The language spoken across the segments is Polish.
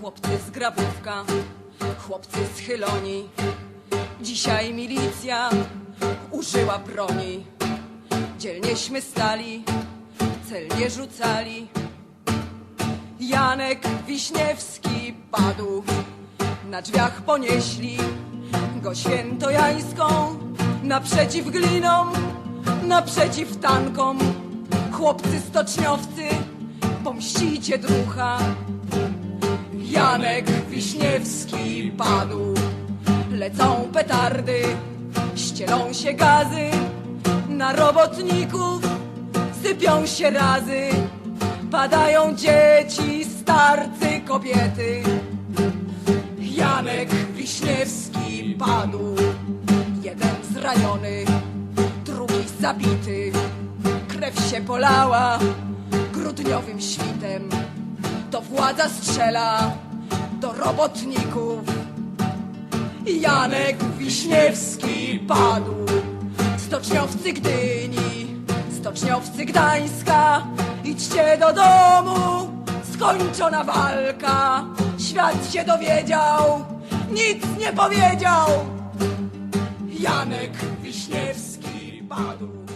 Chłopcy z grabówka, chłopcy schyloni. Dzisiaj milicja użyła broni. Dzielnieśmy stali, celnie rzucali. Janek Wiśniewski padł, na drzwiach ponieśli go świętojańską, naprzeciw glinom, naprzeciw tankom. Chłopcy stoczniowcy, pomścicie drucha. Janek Wiśniewski padł, lecą petardy, ścielą się gazy, na robotników sypią się razy, padają dzieci, starcy, kobiety. Janek Wiśniewski padł, jeden zraniony, drugi zabity. Krew się polała grudniowym świtem. To władza strzela do robotników. Janek Wiśniewski padł, stoczniowcy Gdyni, stoczniowcy Gdańska. Idźcie do domu, skończona walka. Świat się dowiedział, nic nie powiedział. Janek Wiśniewski padł.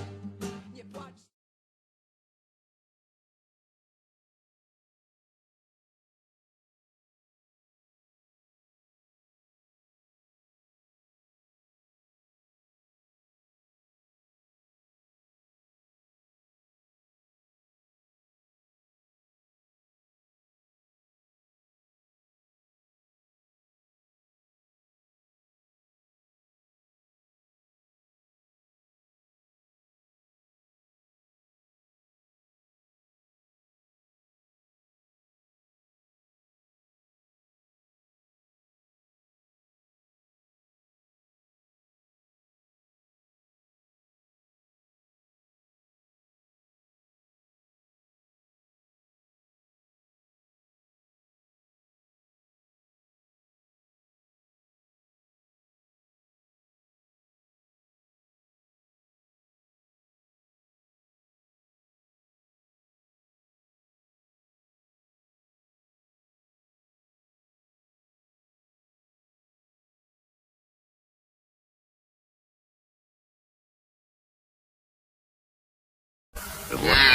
Good luck.